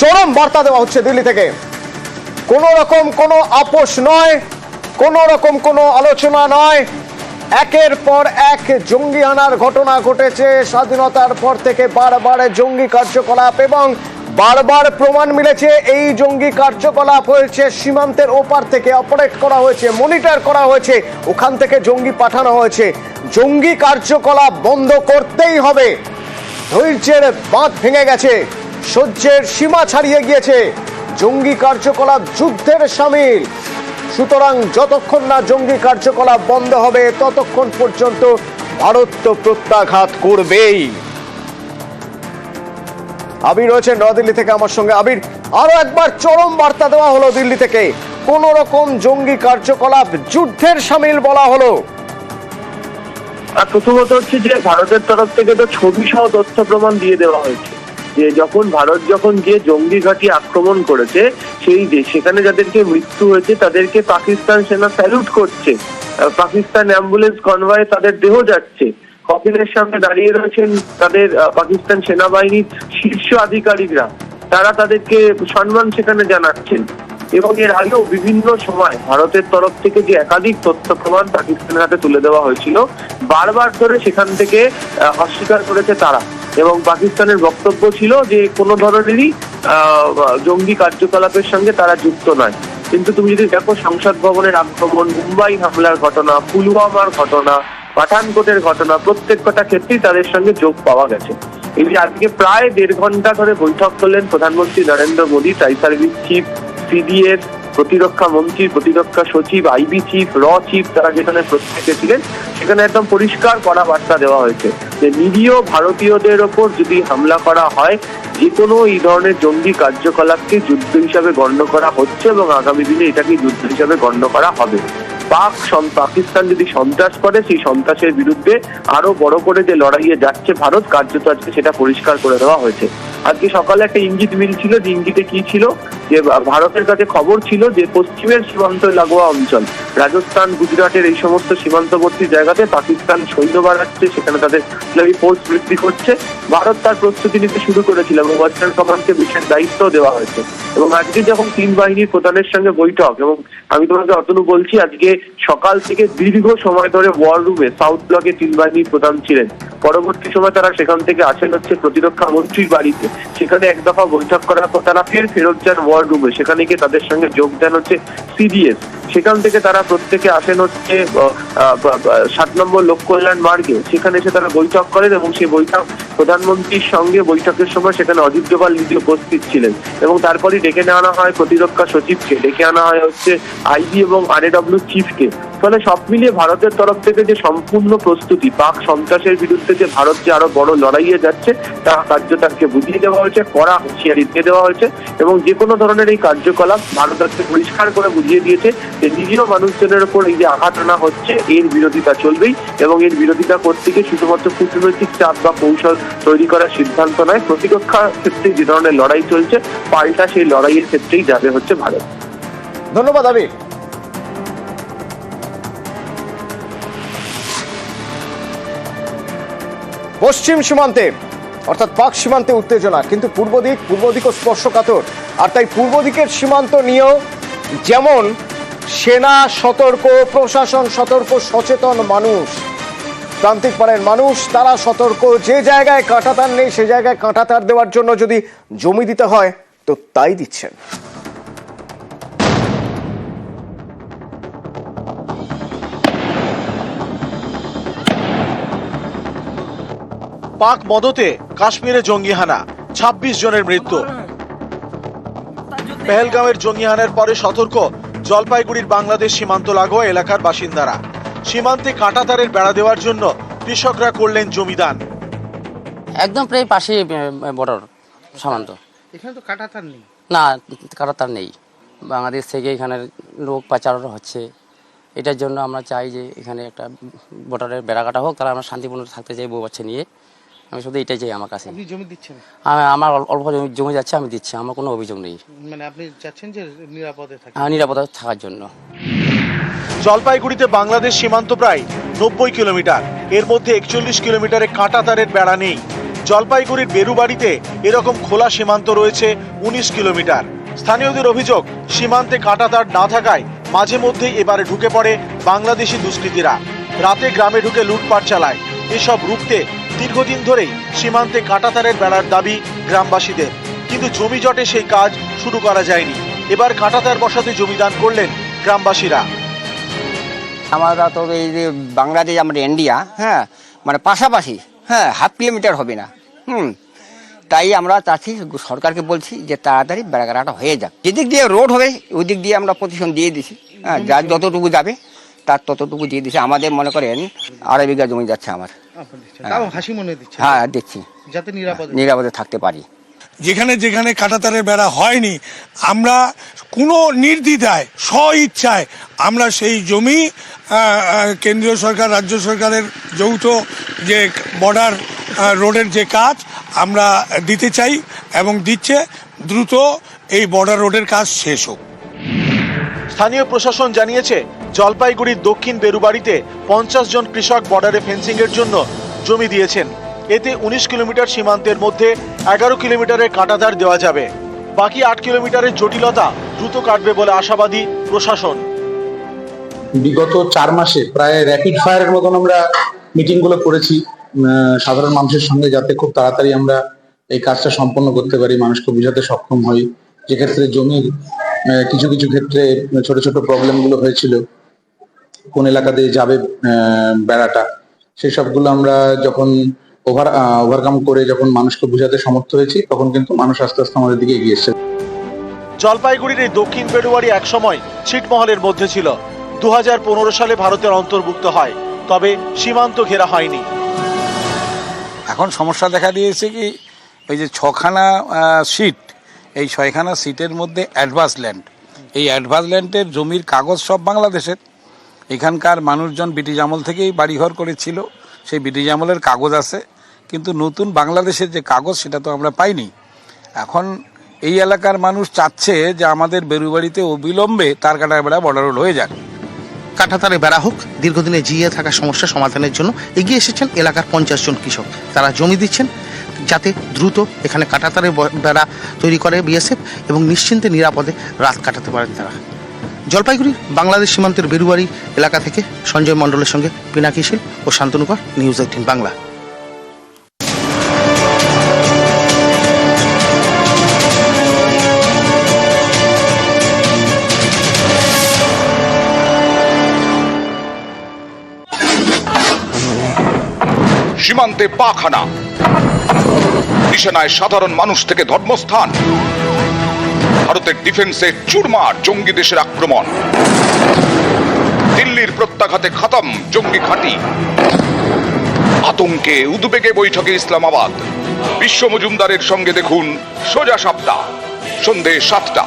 চরম বার্তা দেওয়া হচ্ছে দিল্লি থেকে। কোনো রকম কোনো আপোষ নয়, কোনো রকম কোনো আলোচনা নয়। একের পর এক জঙ্গি আনার ঘটনা ঘটেছে, স্বাধীনতার পর থেকে বারবার জঙ্গি কার্যকলাপ এবং বারবার প্রমাণ মিলেছে, এই জঙ্গি কার্যকলাপ হয়েছে সীমান্তের ওপার থেকে অপারেট করা হয়েছে, মনিটর করা হয়েছে, ওখান থেকে জঙ্গি পাঠানো হয়েছে। জঙ্গি কার্যকলাপ বন্ধ করতেই হবে। ধৈর্যের বাঁধ ভেঙে গেছে। সহ্যের সীমা ছাড়িয়ে গিয়েছে। জঙ্গি কার্যকলাপ যুদ্ধের সামিল। সুতরাং যতক্ষণ না জঙ্গি কার্যকলাপ বন্ধ হবে, ততক্ষণ পর্যন্ত ভারত তো প্রত্যাঘাত করবেই। আবির রয়েছে নয়াদিল্লি থেকে আমার সঙ্গে। আবির, আরও একবার চরম বার্তা দেওয়া হলো দিল্লি থেকে। কোন রকম জঙ্গি কার্যকলাপ যুদ্ধের সামিল বলা হলো। প্রথমত হচ্ছে যে ভারতের তরফ থেকে তো ছবি সহ তথ্য প্রমাণ দিয়ে দেওয়া হয়েছে। যে যখন ভারত যখন গিয়ে জঙ্গি ঘাঁটি আক্রমণ করেছে, সেই সেখানে যাদেরকে মৃত্যু হয়েছে, তাদেরকে পাকিস্তান সেনা স্যালুট করছে। পাকিস্তান অ্যাম্বুলেন্স কনভয়ে তাদের দেহ যাচ্ছে। কপিলের সামনে দাঁড়িয়ে রয়েছেন তাদের পাকিস্তান সেনাবাহিনীর শীর্ষ আধিকারিকরা। তারা তাদেরকে সম্মান সেখানে জানাচ্ছেন। এবং এর আগেও বিভিন্ন সময় ভারতের তরফ থেকে যে একাধিক তথ্য প্রমাণ পাকিস্তানের হাতে তুলে দেওয়া হয়েছিল, বারবার ধরে সেখান থেকে অস্বীকার করেছে তারা। এবং পাকিস্তানের বক্তব্য ছিল যে কোনো ধরনেরই জঙ্গি কার্যকলাপের সঙ্গে তারা যুক্ত নয়। কিন্তু তুমি যদি দেখো সংসদ ভবনের আক্রমণ, মুম্বাই হামলার ঘটনা, পুলওয়ামার ঘটনা, পাঠানকোটের ঘটনা, প্রত্যেক কটা ক্ষেত্রেই তাদের সঙ্গে যোগ পাওয়া গেছে। এই যে আজকে প্রায় দেড় ঘণ্টা ধরে বৈঠক করলেন প্রধানমন্ত্রী Narendra Modi tri service chief, CDS প্রতিরক্ষা মন্ত্রী, প্রতিরক্ষা সচিব আইবি চিফ র চিফ তারা যেখানে প্রত্যেকে ছিলেন সেখানে একদম পরিষ্কার করা বার্তা দেওয়া হয়েছে যে নিরীহ ভারতীয়দের ওপর যদি হামলা করা হয় যে কোনো এই ধরনের জঙ্গি কার্যকলাপকে যুদ্ধ হিসাবে গণ্য করা হচ্ছে এবং আগামী দিনে এটাকে যুদ্ধ হিসাবে গণ্য করা হবে। পাক পাকিস্তান যদি সন্ত্রাস করে, সেই সন্ত্রাসের বিরুদ্ধে আরও বড় করে যে লড়াইয়ে যাচ্ছে ভারত, কার্যত আজকে সেটা পরিষ্কার করে দেওয়া হয়েছে। আজকে সকালে একটা ইঙ্গিত মিলছিল, যে ইঙ্গিতে কি ছিল? যে ভারতের কাছে খবর ছিল যে পশ্চিমের সীমান্ত লাগোয়া অঞ্চল রাজস্থান, গুজরাটের এই সমস্ত সীমান্তবর্তী জায়গাতে পাকিস্তান সৈন্য বাড়াচ্ছে, সেখানে তাদের ফোর্স বৃদ্ধি করছে। ভারত তার প্রস্তুতি নিতে শুরু করেছিল এবং ওয়েস্টার্ন কমান্ডকে বিশেষ দায়িত্ব দেওয়া হয়েছে। এবং আজকে যখন তিন বাহিনীর প্রধানের সঙ্গে বৈঠক, এবং আমি তোমাকে অতনু বলছি, আজকে সকাল থেকে দীর্ঘ সময় ধরে ওয়ার রুমে সাউথ ব্লকে তিন বাহিনীর প্রধান ছিলেন। পরবর্তী সময় তারা সেখান থেকে আসেন হচ্ছে প্রতিরক্ষা মন্ত্রীর বাড়িতে। সেখানে এক দফা বৈঠক করার পর তারা ফের ফেরত যান ওয়ার রুমে সেখানে গিয়ে তাদের সঙ্গে যোগ দেন হচ্ছে সিডিএস সেখান থেকে তারা প্রত্যেকে আসেন হচ্ছে সাত নম্বর লোক কল্যাণ মার্গে। সেখানে এসে তারা বৈঠক করেন এবং সেই বৈঠক প্রধানমন্ত্রীর সঙ্গে বৈঠকের সময় সেখানে অজিত ডোভাল নিজে উপস্থিত ছিলেন এবং তারপরই ডেকে নেওয়া হয় প্রতিরক্ষা সচিবকে। ডেকে আনা হয় হচ্ছে আইজি এবং আর আরএডব্লিউ চিফকে। ফলে সব মিলিয়ে ভারতের তরফ থেকে যে সম্পূর্ণ প্রস্তুতি, পাক সন্ত্রাসের বিরুদ্ধে যে ভারত যে আরও বড় লড়াইয়ে যাচ্ছে, তা কার্যতাকে বুঝিয়ে দেওয়া হয়েছে, কড়া হুঁশিয়ারি দিয়ে দেওয়া হয়েছে এবং যে কোনো ধরনের এই কার্যকলাপ ভারত আজকে পরিষ্কার করে বুঝিয়ে দিয়েছে যে নিরীহ মানুষজনের ওপর এই যে আঘাত আনা হচ্ছে, এর বিরোধিতা চলবেই এবং এর বিরোধিতা করতে গিয়ে শুধুমাত্র কূটনৈতিক চাপ বা কৌশল তৈরি করার সিদ্ধান্ত নয়, প্রতিরক্ষা ক্ষেত্রে যে ধরনের লড়াই চলছে, পাল্টা সেই লড়াইয়ের ক্ষেত্রেই যাবে হচ্ছে ভারত। ধন্যবাদ আবির পশ্চিম সীমান্তে, অর্থাৎ পাক সীমান্তে উত্তেজনা, কিন্তু পূর্ব দিক, পূর্ব দিকও স্পর্শকাতর। আর তাই পূর্ব দিকের সীমান্ত নিয়েও যেমন সেনা সতর্ক, প্রশাসন সতর্ক, সচেতন মানুষ, প্রান্তিক পাড়ের মানুষ, তারা সতর্ক। যে জায়গায় কাঁটাতার নেই, সে জায়গায় কাঁটাতার দেওয়ার জন্য যদি জমি দিতে হয়, তো তাই দিচ্ছেন। পাক মদতে কাশ্মীরে জঙ্গিহানা ২৬ জনের মৃত্যু। পেহেলগাঁওয়ের জঙ্গিহানার পরে সতর্ক জলপাইগুড়ির বাংলাদেশ সীমান্ত লাগোয়া এলাকার বাসিন্দারা। সীমান্তে কাঁটাতারের বেড়া দেওয়ার জন্য কৃষকরা করলেন জমিদান। একদম প্রায় পাশে বর্ডার সীমান্ত। এখানে তো কাটাতার নেই। না কাটাতার নেই। বাংলাদেশ থেকে এখানে লোক পাচার হচ্ছে। এটার জন্য আমরা চাই যে এখানে একটা বর্ডারের বেড়া কাটা হোক তারা আমরা শান্তিপূর্ণ থাকতে চাই বউ বাচ্চা নিয়ে। আমি শুধু এটাই চাই আমার কাছে। আপনি জমি দিচ্ছেন? আমার অল্প জমি জমি যাচ্ছে আমি দিচ্ছি আমার কোনো অভিযোগ নেই। মানে আপনি চাচ্ছেন যে নিরাপদে থাকে নিরাপদে থাকার জন্য। জলপাইগুড়িতে বাংলাদেশ সীমান্ত প্রায় নব্বই কিলোমিটার। এর মধ্যে একচল্লিশ কিলোমিটারে কাঁটাতারের বেড়া নেই। জলপাইগুড়ির বেরুবাড়িতে এরকম খোলা সীমান্ত রয়েছে উনিশ কিলোমিটার। স্থানীয়দের অভিযোগ সীমান্তে কাঁটাতার না থাকায় মাঝে মধ্যেই এবারে ঢুকে পড়ে বাংলাদেশি দুষ্কৃতীরা। রাতে গ্রামে ঢুকে লুটপাট চালায়। এসব রুখতে দীর্ঘদিন ধরেই সীমান্তে কাঁটাতারের বেড়ার দাবি গ্রামবাসীদের। কিন্তু জমি জটে সেই কাজ শুরু করা যায়নি। এবার কাঁটাতার বসাতে জমিদান করলেন গ্রামবাসীরা। আমরা তো এই যে বাংলাদেশ আমরা ইন্ডিয়া হ্যাঁ মানে পাশাপাশি হ্যাঁ হাফ কিলোমিটার হবে না। হুম, তাই আমরা চাচ্ছি, সরকারকে বলছি যে তাড়াতাড়ি বেড়াগাড়াটা হয়ে যাক। যেদিক দিয়ে রোড হবে ওই দিক দিয়ে আমরা প্রতিশন দিয়ে দিছি। হ্যাঁ যার যতটুকু যাবে, তার ততটুকু দিয়ে দিছি। আমাদের মনে করেন, আড়াই বিঘা জমি যাচ্ছে আমার। তাও হাসি মনে দিচ্ছে। হ্যাঁ দেখছি যাতে নিরাপদে নিরাপদে থাকতে পারি। যেখানে যেখানে কাঁটাতারের বেড়া হয়নি আমরা কোনো নির্দ্বিধায় স্ব ইচ্ছায় আমরা সেই জমি কেন্দ্রীয় সরকার রাজ্য সরকারের যৌথ যে বর্ডার রোডের যে কাজ আমরা দিতে চাই এবং দিচ্ছে। দ্রুত এই বর্ডার রোডের কাজ শেষ হোক। স্থানীয় প্রশাসন জানিয়েছে জলপাইগুড়ির দক্ষিণ বেরুবাড়িতে পঞ্চাশ জন কৃষক বর্ডারে ফেন্সিংয়ের জন্য জমি দিয়েছেন। এতে উনিশ কিলোমিটার সীমান্তের মধ্যে এগারো কিলোমিটারের কাঁটাতার দেওয়া যাবে। বাকি আট কিলোমিটারের জটিলতা দ্রুত কাটবে বলে আশাবাদী প্রশাসন। বিগত চার মাসে প্রায় র্যাপিড ফায়ারের মতন আমরা মিটিংগুলো করেছি। সাধারণ মানুষের সঙ্গে যাতে খুব তাড়াতাড়ি আমরা এই কাজটা সম্পন্ন করতে পারি মানুষকে বোঝাতে সক্ষম হই যেক্ষেত্রে জমির কিছু কিছু ক্ষেত্রে ছোট ছোট প্রবলেমগুলো হয়েছিল। কোন এলাকা দিয়ে যাবে আহ, বেড়াটা সেই সবগুলো আমরা যখন ওভার ওভারকাম করে যখন মানুষকে বোঝাতে সমর্থ হয়েছি তখন কিন্তু মানুষ আস্তে আস্তে আমাদের দিকে এগিয়ে এসছে। জলপাইগুড়ির এই দক্ষিণ বেরুবাড়ি একসময় ছিটমহলের মধ্যে ছিল। দুহাজার পনেরো সালে ভারতের অন্তর্ভুক্ত হয় তবে সীমান্ত ঘেরা হয়নি। এখন সমস্যা দেখা দিয়েছে কি ওই যে ছখানা সিট এই ছয়খানা সিটের মধ্যে অ্যাডভান্স ল্যান্ড এই অ্যাডভান্স ল্যান্ডের জমির কাগজ সব বাংলাদেশের। এখানকার মানুষজন ব্রিটিশ আমল থেকেই বাড়িঘর করেছিল, সেই ব্রিটিশ আমলের কাগজ আছে, কিন্তু নতুন বাংলাদেশের যে কাগজ সেটা তো আমরা পাইনি। এখন এই এলাকার মানুষ চাচ্ছে যে আমাদের বেরুবাড়িতে অবিলম্বে তার কাটা বেড়া বর্ডার রোড হয়ে যাক। কাঁটাতারে বেড়া হোক, দীর্ঘদিনে জিয়ে থাকা সমস্যা সমাধানের জন্য এগিয়ে এসেছেন এলাকার পঞ্চাশ জন কৃষক। তারা জমি দিচ্ছেন যাতে দ্রুত এখানে কাঁটাতারের ব- বেড়া তৈরি করে বিএসএফ এবং নিশ্চিন্তে নিরাপদে রাত কাটাতে পারেন তারা। জলপাইগুড়ির বাংলাদেশ সীমান্তের বেরুবাড়ি এলাকা থেকে সঞ্জয় মণ্ডলের সঙ্গে পিনাকি ও শান্তনুকর, নিউজ এইটিন বাংলা। সীমান্তে পাখানা। নিশানায় সাধারণ মানুষ থেকে ধর্মস্থান। ভারতের ডিফেন্সে চুরমার জঙ্গি দেশের আক্রমণ। দিল্লির প্রত্যাঘাতে খতম জঙ্গি ঘাঁটি। আতঙ্কে উদ্বেগে বৈঠকে ইসলামাবাদ। বিশ্ব মজুমদারের সঙ্গে দেখুন সোজা সাপটা, সন্ধে সাতটা।